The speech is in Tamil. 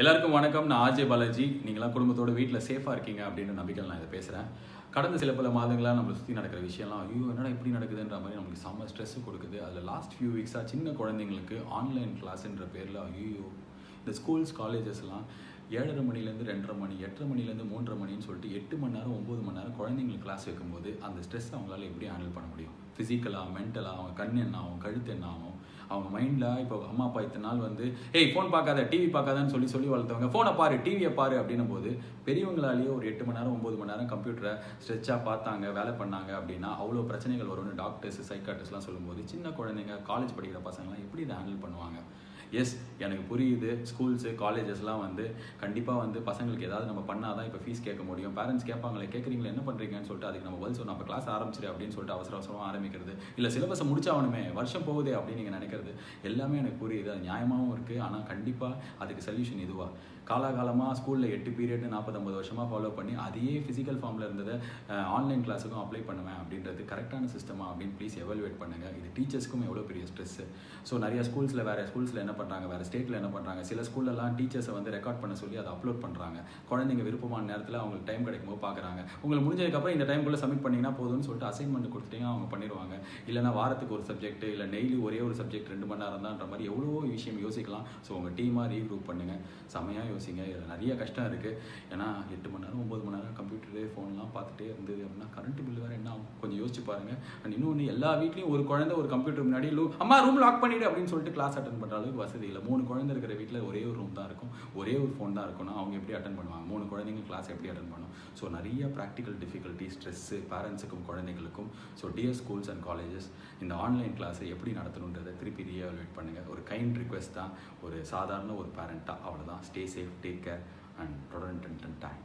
எல்லாருக்கும் வணக்கம். நான் ஆஜே பாலாஜி. நீங்களாம் குடும்பத்தோட வீட்டில் சேஃபாக இருக்கீங்க அப்படின்னு நம்பிக்கையில் நான் இதை பேசுகிறேன் கடந்த சில பல மாதங்களாக நம்மளை சுற்றி நடக்கிற விஷயம்லாம் ஐயோ என்னடா இப்படி நடக்குதுன்ற மாதிரி நமக்கு செம்ம ஸ்ட்ரெஸ் கொடுக்குது. அதில் லாஸ்ட் ஃபியூ வீக்ஸாக சின்ன குழந்தைங்களுக்கு ஆன்லைன் கிளாஸ்ன்ற பேரில் ஐயோ இந்த ஸ்கூல்ஸ் காலேஜஸ்லாம் ஏழரை மணிலேருந்து ரெண்டரை மணி எட்டரை மணிலேருந்து மூன்றரை மணின்னு சொல்லிட்டு எட்டு மணி நேரம் ஒம்பது மணி நேரம் குழந்தைங்களுக்கு கிளாஸ் வைக்கும்போது அந்த ஸ்ட்ரெஸ் அவங்களால எப்படி ஹேண்டில் பண்ண முடியும்? ஃபிசிக்கலாக மென்டலாக அவங்க கண் என்ன ஆகும் கழுத்து என்ன ஆகும் அவங்க மைண்டில் இப்போ அம்மா அப்பா இத்தனை நாள் வந்து ஏய் ஃபோன் பார்க்காத டிவி பார்க்காதன்னு சொல்லி சொல்லி வளர்த்தவங்க ஃபோனை பாரு டிவியை பாரு அப்படின்னும் போது பெரியவங்களாலேயே ஒரு எட்டு மணி நேரம் ஒம்பது மணி நேரம் கம்ப்யூட்டரை ஸ்ட்ரெச்சாக பார்த்தாங்க வேலை பண்ணாங்க அப்படின்னா அவ்வளோ பிரச்சனைகள் வரும்னு டாக்டர்ஸ் சைக்காட்டிஸ்ட்லாம் சொல்லும்போது சின்ன குழந்தைங்க காலேஜ் படிக்கிற பசங்களாம் எப்படி இதை ஹேண்டில் பண்ணுவாங்க? எஸ் எனக்கு புரியுது. ஸ்கூல்ஸு காலேஜஸ்லாம் வந்து கண்டிப்பாக வந்து பசங்களுக்கு ஏதாவது நம்ம பண்ணால் தான் இப்போ ஃபீஸ் கேட்க முடியும். பேரண்ட்ஸ் கேட்பாங்களே கேட்குறீங்களா என்ன பண்ணுறீங்கன்னு சொல்லிட்டு அதுக்கு நம்ம பதில் சொன்னோம் கிளாஸ் ஆரம்பிச்சிரு அப்படின்னு சொல்லிட்டு அவசர அவசரமாக ஆரம்பிக்கிறது. இல்லை சிலபஸை முடிச்சாகணுமே வருஷம் போகுதே அப்படின்னு நீங்கள் நினைக்கிறது. எல்லாமே எனக்கு புரியுது. அது நியாயமாகவும் இருக்குது ஆனால் கண்டிப்பாக அதுக்கு சொல்யூஷன் இதுவாக காலாகாலமாக ஸ்கூலில் எட்டு பீரியட் நாற்பத்தொம்பது வருஷமாக ஃபாலோ பண்ணி அதையே ஃபிசிக்கல் ஃபார்மில் இருந்ததை ஆன்லைன் கிளாஸுக்கும் அப்ளை பண்ணுவேன் அப்படின்றது கரெக்டான சிஸ்டமாக அப்படின்னு ப்ளீஸ் எவல்வேட் பண்ணுங்கள் இது டீச்சர்ஸ்க்கும் எவ்வளோ பெரிய ஸ்ட்ரெஸ்ஸு ஸோ நிறைய ஸ்கூல்ஸில் வேறு ஸ்கூல்ஸில் என்ன பண்ணுறாங்க வேறு ஸ்டேட்டில் என்ன பண்ணுறாங்க சில ஸ்கூல்லலாம் டீச்சர்ஸை வந்து ரெக்கார்ட் பண்ண சொல்லி அதை அப்லோட் பண்ணுறாங்க குழந்தைங்க விருப்பமான நேரத்தில் அவங்களுக்கு டைம் கிடைக்கும்போது பார்க்குறாங்க உங்களுக்கு முடிஞ்சதுக்கப்புறம் இந்த டைம்குள்ளே சப்மிட் பண்ணிங்கன்னா போதும்னு சொல்லிட்டு அசைன்மெண்ட் கொடுத்துட்டீங்க அவங்க பண்ணிடுவாங்க. இல்லைனா வாரத்துக்கு ஒரு சப்ஜெக்ட் இல்லை டெய்லி ஒரே ஒரு சப்ஜெக்ட் ரெண்டு மணி நேரம் தான்ன்ற மாதிரி எவ்வளோ விஷயம் யோசிக்கலாம். ஸோ உங்கள் டீமாக ரீக்ரூப் பண்ணுங்கள் செமையாக யோசிங்க. இதில் நிறைய கஷ்டம் இருக்குது ஏன்னா எட்டு மணி நேரம் ஒம்பது மணி நேரம் கம்ப்யூட்டரு ஃபோன்லாம் பார்த்துட்டே இருந்தது அப்படின்னா கரண்ட் பில்லு கொஞ்சம் யோசிச்சு பாருங்க. அண்ட் இன்னொன்று எல்லா வீட்லேயும் ஒரு குழந்தை ஒரு கம்ப்யூட்டர் முன்னாடி லூ அம்மா ரூம் லாக் பண்ணிவிடு அப்படின்னு சொல்லிட்டு கிளாஸ் அட்டன் பண்ணுற அளவுக்கு வசதி இல்லை. மூணு குழந்தை இருக்கிற வீட்டில் ஒரே ஒரு ரூம் தான் இருக்கும். ஒரே ஒரு ஃபோன் தான் இருக்கும்னா அவங்க எப்படி அட்டன் பண்ணுவாங்க? மூணு குழந்தைங்க கிளாஸ் எப்படி அட்டன் பண்ணும்? ஸோ நிறைய ப்ராக்டிக்கல் டிஃபிகல்ட்டி ஸ்ட்ரெஸ்ஸு பேரண்ட்ஸுக்கும் குழந்தைங்களுக்கும் so these schools and colleges இந்த ஆன்லைன் கிளாஸை எப்படி நடத்தணுன்றதை திருப்பி ரீஎவல்வேட் பண்ணுங்கள் ஒரு கைண்ட் ரிக்வெஸ்ட் தான் ஒரு சாதாரண ஒரு பேரண்ட்டாக அவ்வளோதான் stay safe take care and prudent and time